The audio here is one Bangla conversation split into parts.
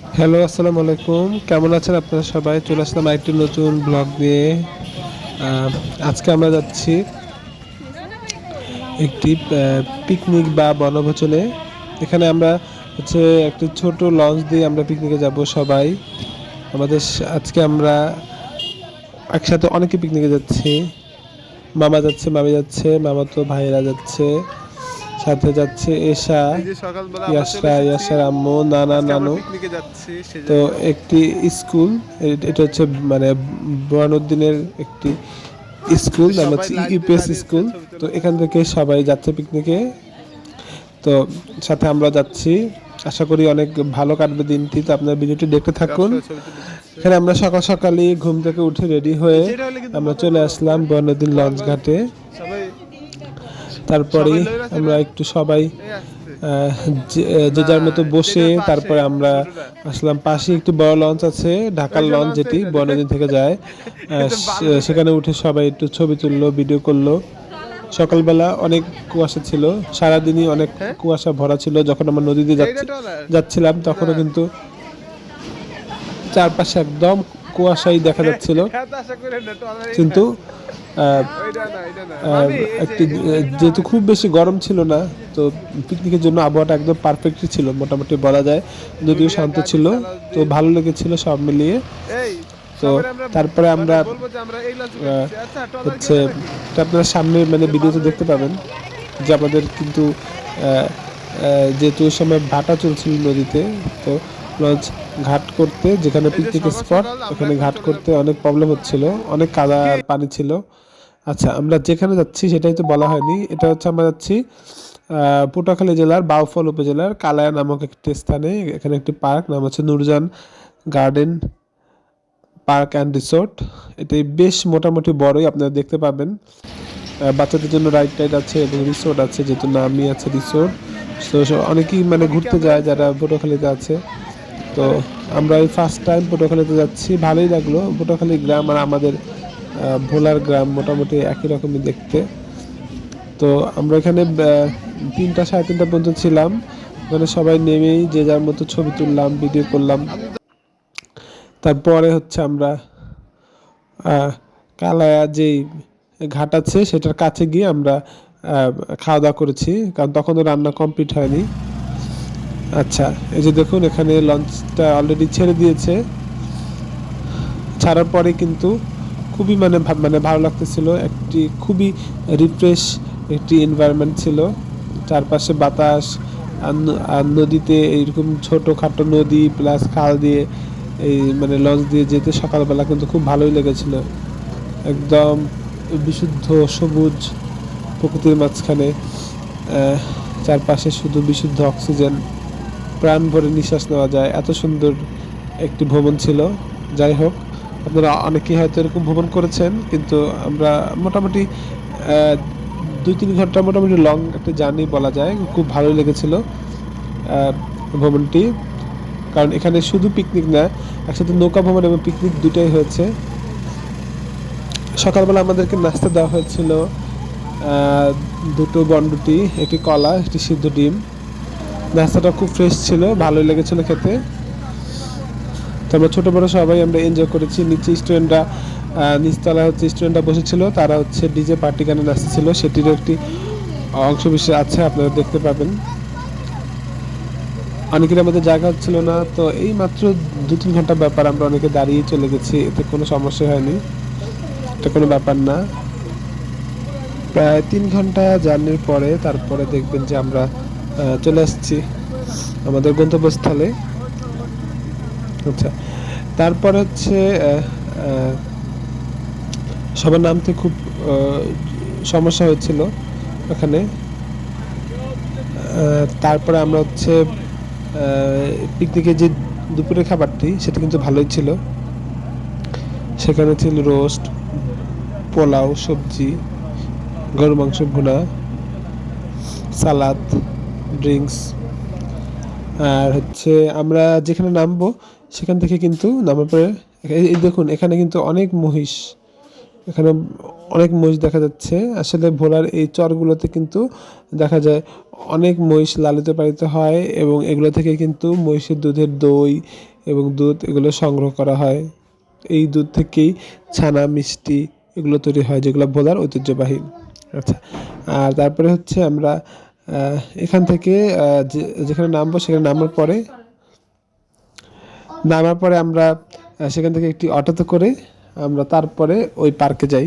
হ্যালো আসসালামু আলাইকুম। কেমন আছেন আপনারা সবাই? চলে আসলাম একটি নতুন ব্লগ আহ, আজকে আমরা যাচ্ছি একটি পিকনিক বা বনভোজনে। এখানে আমরা হচ্ছে একটি ছোট লঞ্চ দিয়ে আমরা পিকনিকে যাব সবাই। আমাদের আজকে আমরা একসাথে অনেকে পিকনিকে যাচ্ছি। মামা যাচ্ছে মামি যাচ্ছে মামা তো ভাইয়েরা যাচ্ছে। সাথে যাচ্ছে এশা ইয়াসরা ইয়াসার আম্মু নানা নানু। তো একটি স্কুল এটা হচ্ছে মানে বোয়ানুদ্দিনের একটি স্কুল নাম হচ্ছে ইউপিএস স্কুল। তো এখান থেকে সবাই যাচ্ছে পিকনিকে তো সাথে আমরা যাচ্ছি। আশা করি অনেক ভালো কাটবে দিনটি। তো আপনার ভিডিওটি দেখতে থাকুন। এখানে আমরা সকাল সকালই ঘুম থেকে উঠে রেডি হয়ে আমরা চলে আসলাম বর্ণদিন লঞ্চ ঘাটে তারপরে আমরা একটু সবাই যে যার মতো বসে তারপরে আমরা আসলাম। পাশে একটু বড় লঞ্চ আছে ঢাকার লঞ্চ যেটি বনদিন থেকে যায়। সেখানে উঠে সবাই একটু ছবি তুললো ভিডিও করল। সকালবেলা অনেক কুয়াশা ছিল সারাদিনই অনেক হ্যাঁ? কুয়াশা ভরা ছিল। যখন আমরা নদীতে যাচ্ছি যাচ্ছিলাম তখনও কিন্তু চারপাশে একদম কুয়াশাই দেখা যাচ্ছিল। হ্যাঁ, এই কিন্তু একটি, যেহেতু খুব বেশি গরম ছিল না, তো পিকনিকের জন্য আবহাওয়াটা একদম পারফেক্টই ছিল, মোটামুটি বলা যায়। যদিও শান্ত ছিল, তো ভালো লেগেছিল সব মিলিয়ে। তো তারপরে আমরা হচ্ছে আপনারা সামনে মানে ভিডিওতে দেখতে পাবেন যে আমাদের কিন্তু যেহেতু ওই সময় ভাটা চলছিল নদীতে, তো লঞ্চ ঘাট করতে যেখানে পিকনিক স্পট ওখানে ঘাট করতে অনেক প্রবলেম হচ্ছিল অনেক কাদা আর পানি ছিল। আচ্ছা আমরা যেখানে যাচ্ছি সেটাই তো বলা হয়নি। এটা হচ্ছে আমরা যাচ্ছি আহ, পটুয়াখালী জেলার বাউফল উপজেলার কালায়া নামক একটি স্থানে এখানে একটি পার্ক নাম হচ্ছে Nurjan garden park and resort. এটি বেশ মোটামুটি বড়ই আপনারা দেখতে পাবেন। বাচ্চাদের জন্য রাইড টাইড আছে এবং রিসোর্ট আছে যেহেতু নামই আছে রিসোর্ট। তো অনেকেই মানে ঘুরতে যায় যারা পটুয়াখালীতে আছে। তো আমরা ওই ফার্স্ট টাইম পটুয়াখালীতে যাচ্ছি। ভালোই লাগল। পটুয়াখালী গ্রাম আর আমাদের ভোলার গ্রাম মোটামুটি একই রকমই দেখতে। তো আমরা এখানে তিনটা সাড়ে তিনটা পর্যন্ত ছিলাম। ওখানে সবাই নেমেই যে যার মতো ছবি তুললাম ভিডিও করলাম। তারপরে হচ্ছে আমরা কালায়া যেই ঘাট আছে, সেটার কাছে গিয়ে আমরা খাওয়া দাওয়া করেছি। কারণ তখনও রান্না কমপ্লিট হয়নি। আচ্ছা এই যে দেখুন, এখানে লঞ্চটা অলরেডি ছেড়ে দিয়েছে। ছাড়ার পরে কিন্তু খুবই মানে মানে ভালো লাগতেছিল। একটি খুবই রিফ্রেশ একটি এনভায়রনমেন্ট ছিল। চারপাশে বাতাস, আর নদীতে এইরকম ছোটোখাটো নদী প্লাস খাল দিয়ে এই মানে লঞ্চ দিয়ে যেতে সকালবেলা কিন্তু খুব ভালোই লেগেছিল। একদম বিশুদ্ধ সবুজ প্রকৃতির মাঝখানে চারপাশে শুধু বিশুদ্ধ অক্সিজেন প্রাণ ভরে নিঃশ্বাস নেওয়া যায়। এত সুন্দর একটি ভ্রমণ ছিল। যাই হোক, আপনারা অনেকেই হয়তো এরকম ভ্রমণ করেছেন, কিন্তু আমরা মোটামুটি দুই তিন ঘণ্টা মোটামুটি লং একটা জার্নি বলা যায়। খুব ভালোই লেগেছিল ভ্রমণটি কারণ এখানে শুধু পিকনিক না, একসাথে নৌকা ভ্রমণ এবং পিকনিক দুটোই হয়েছে। সকালবেলা আমাদেরকে নাস্তা দেওয়া হয়েছিল দুটো বন্ডুটি একটি কলা, একটি সিদ্ধ ডিম। নাস্তাটা খুব ফ্রেশ ছিল, ভালোই লেগেছিল খেতে। তারপর ছোটো বড়ো সবাই আমরা এনজয় করেছি। নিচে স্টুডেন্টরা নিচতলা হচ্ছে স্টুডেন্টরা বসেছিল। তারা হচ্ছে ডিজে পার্টি গানে নাচছিল সেটিরও একটি অংশ বিশেষ আছে, আপনারা দেখতে পাবেন। অনেকের আমাদের জায়গা হচ্ছিল না, তো এই মাত্র দু তিন ঘণ্টা ব্যাপার আমরা অনেকে দাঁড়িয়ে চলে গেছি। এতে কোনো সমস্যা হয়নি। এটা কোনো ব্যাপার না। প্রায় তিন ঘণ্টা জার্নির পরে তারপরে দেখবেন যে আমরা চলে আসছি আমাদের গন্তব্যস্থলে। আচ্ছা তারপর হচ্ছে সবার নামতে খুব সমস্যা হয়েছিল ওখানে। তারপরে আমরা হচ্ছে পিকনিকের যে দুপুরের খাবারটি, সেটা কিন্তু ভালোই ছিল। সেখানে ছিল রোস্ট, পোলাও, সবজি গরু মাংস ভুনা, সালাদ। ড্রিঙ্কস আর হচ্ছে আমরা যেখানে নামবো, সেখান থেকে কিন্তু নামার পরে এই দেখুন, এখানে কিন্তু অনেক মহিষ। এখানে অনেক মহিষ দেখা যাচ্ছে। আসলে ভোলার এই চরগুলোতে কিন্তু দেখা যায় অনেক মহিষ লালিত পালিত হয় এবং এগুলো থেকে কিন্তু মহিষের দুধের দই এবং দুধ এগুলো সংগ্রহ করা হয়। এই দুধ থেকেই ছানা, মিষ্টি এগুলো তৈরি হয়, যেগুলো ভোলার ঐতিহ্যবাহী। আচ্ছা আর তারপরে হচ্ছে আমরা এখান থেকে যেখানে নামবো সেখানে নামার পরে নামার পরে আমরা সেখান থেকে একটি অটোতে করে আমরা তারপরে ওই পার্কে যাই।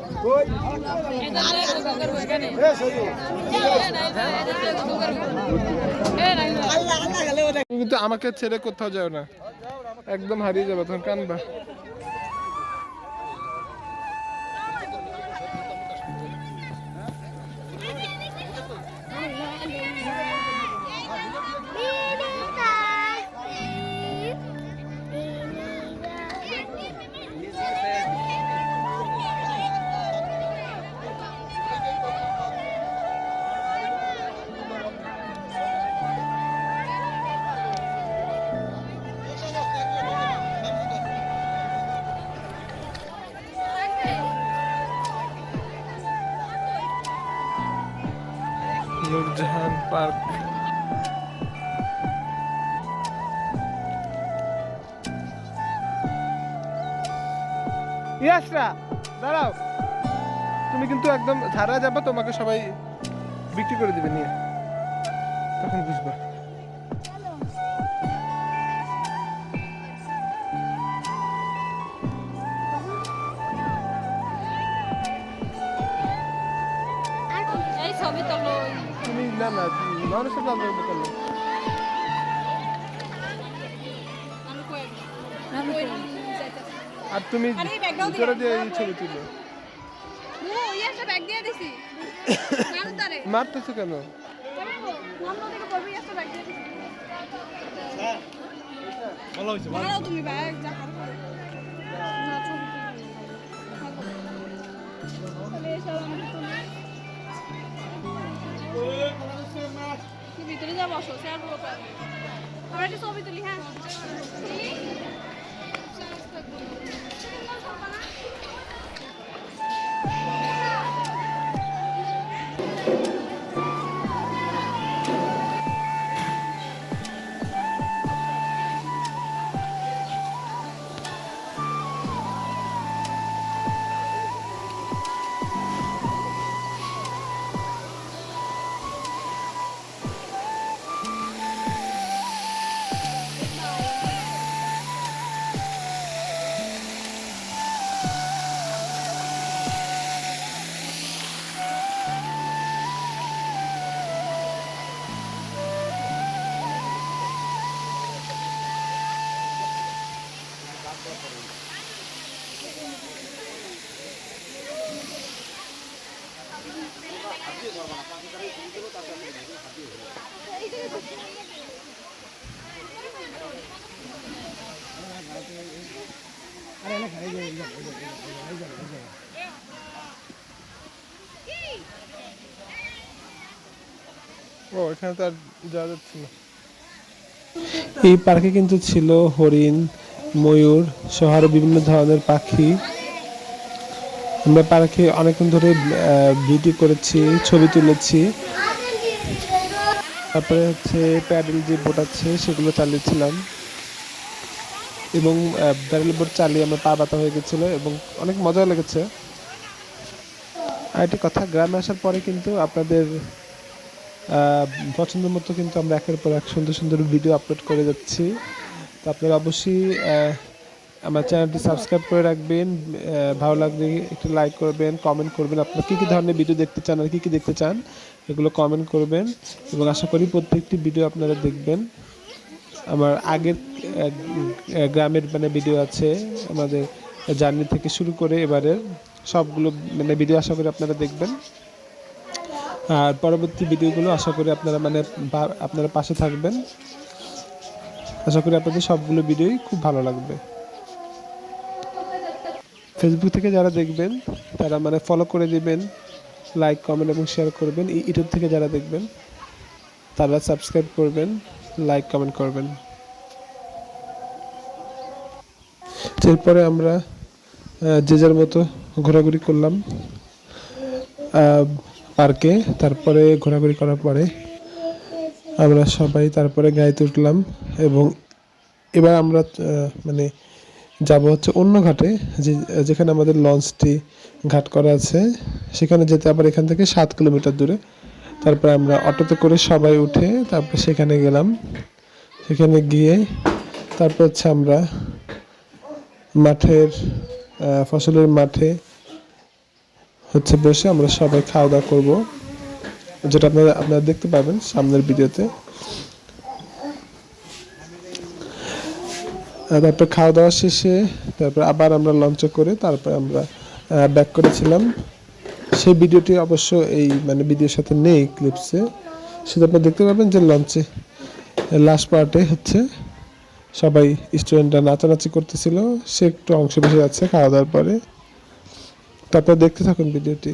কিন্তু আমাকে ছেড়ে কোথাও যাও না। একদম হারিয়ে যাবে তখন কানবা নূরজাহান পার্ক ইয়াসরা দাঁড়াও। তুমি কিন্তু একদম ঝাড়া যাবে তোমাকে সবাই বিক্রি করে দিবে নিয়ে। তখন বুঝবা। এই ছবি তুমি না না মানুষের কাজ করবে কেন? আর তুমি ভিতরে দিয়ে এই ছবি তুলো। মারতেছো কেন? তুমি ব্যাগ ভিতরে যাব স্যার বলতে আমরা একটা ছবি তুলি হ্যাঁ? এই পার্কে কিন্তু ছিল হরিণ, ময়ূর সহ আরও বিভিন্ন ধরনের পাখি। আমরা পার্কে অনেকক্ষণ ধরে ভিডিও করেছি, ছবি তুলেছি। তারপরে হচ্ছে প্যাডেল যে বোট আছে, সেগুলো চালিয়েছিলাম। এবং ব্যারেল বোর্ড চালিয়ে আমার পা ব্যথা হয়ে গেছিল এবং অনেক মজা লেগেছে। আর একটি কথা, গ্রামে আসার পরে কিন্তু আপনাদের পছন্দ মতো কিন্তু আমরা একের পর এক সুন্দর সুন্দর ভিডিও আপলোড করে যাচ্ছি। তো আপনারা অবশ্যই আমার চ্যানেলটি সাবস্ক্রাইব করে রাখবেন। ভালো লাগলে একটু লাইক করবেন কমেন্ট করবেন। আপনারা কী কী ধরনের ভিডিও দেখতে চান আর কী কী দেখতে চান, এগুলো কমেন্ট করবেন। এবং আশা করি প্রত্যেকটি ভিডিও আপনারা দেখবেন। আমার আগের গ্রামের মানে ভিডিও আছে, আমাদের জার্নি থেকে শুরু করে এবারে সবগুলো মানে ভিডিও আশা করি আপনারা দেখবেন। আর পরবর্তী ভিডিওগুলো আশা করি আপনারা মানে আপনারা পাশে থাকবেন। আশা করি আপনাদের সবগুলো ভিডিওই খুব ভালো লাগবে। ফেসবুক থেকে যারা দেখবেন, তারা মানে ফলো করে দিবেন লাইক কমেন্ট এবং শেয়ার করবেন। ইউটিউব থেকে যারা দেখবেন, তারা সাবস্ক্রাইব করবেন। লাইক কমেন্ট করবেন। এরপরে আমরা যে যার মতো ঘোরাঘুরি করলাম পার্কে। তারপরে ঘোরাঘুরি করার পরে আমরা সবাই তারপরে গাড়িতে উঠলাম এবং এবার আমরা মানে যাব হচ্ছে অন্য ঘাটে, যে, যেখানে আমাদের লঞ্চটি ঘাট করা আছে। সেখানে যেতে আবার এখান থেকে সাত কিলোমিটার দূরে। তারপরে আমরা অটোতে করে সবাই উঠে তারপর সেখানে গেলাম। সেখানে গিয়ে তারপর হচ্ছে আমরা মাঠের ফসলের মাঠে হচ্ছে বসে আমরা সবাই খাওয়া দাওয়া করব। যেটা আপনারা আপনারা দেখতে পাবেন সামনের ভিডিওতে। তারপর খাওয়া দাওয়া শেষে তারপর আবার আমরা লঞ্চে করে তারপর আমরা ব্যাক করেছিলাম। সেই ভিডিওটি অবশ্য এই মানে ভিডিওর সাথে নেই ক্লিপসে সেটা আপনি দেখতে পাবেন যে লঞ্চে লাস্ট পার্টে হচ্ছে সবাই স্টুডেন্টরা নাচানাচি করতেছিল, সে একটু অংশ বেশি যাচ্ছে খাওয়া দাওয়ার পরে তারপর দেখতে থাকুন ভিডিওটি।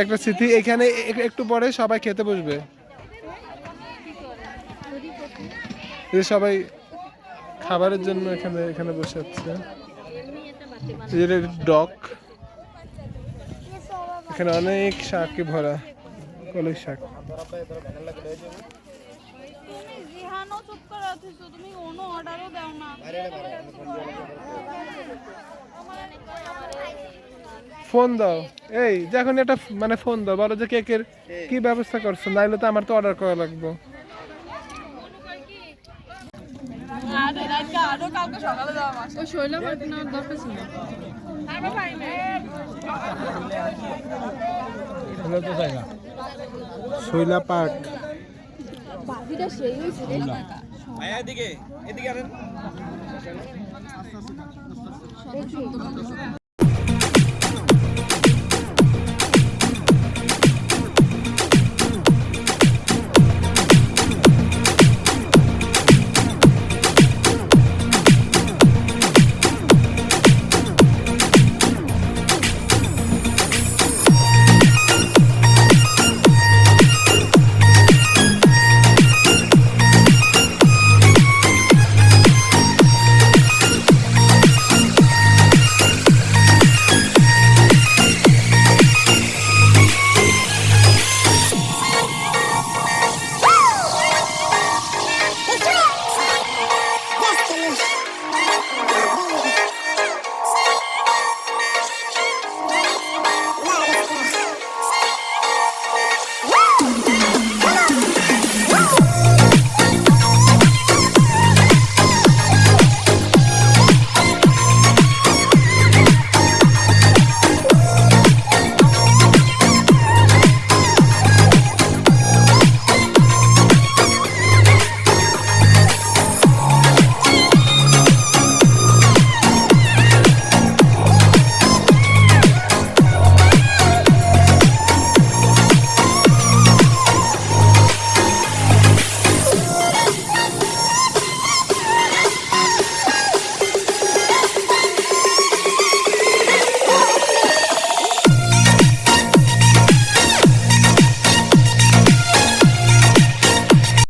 একটা স্মৃতি, এখানে একটু পরে সবাই খেতে বসবে। সবাই খাবারের জন্য এখানে এখানে বসে আছে। ডক এখানে অনেক শাকে ভরা কলের শাক। ফোন দাও। এই যে এখন একটা মানে ফোন দাও। বলো যে কেকের কি ব্যবস্থা করছ? নাইলে তো আমার তো অর্ডার করা লাগবে। শৈলা এদিকে এদিকে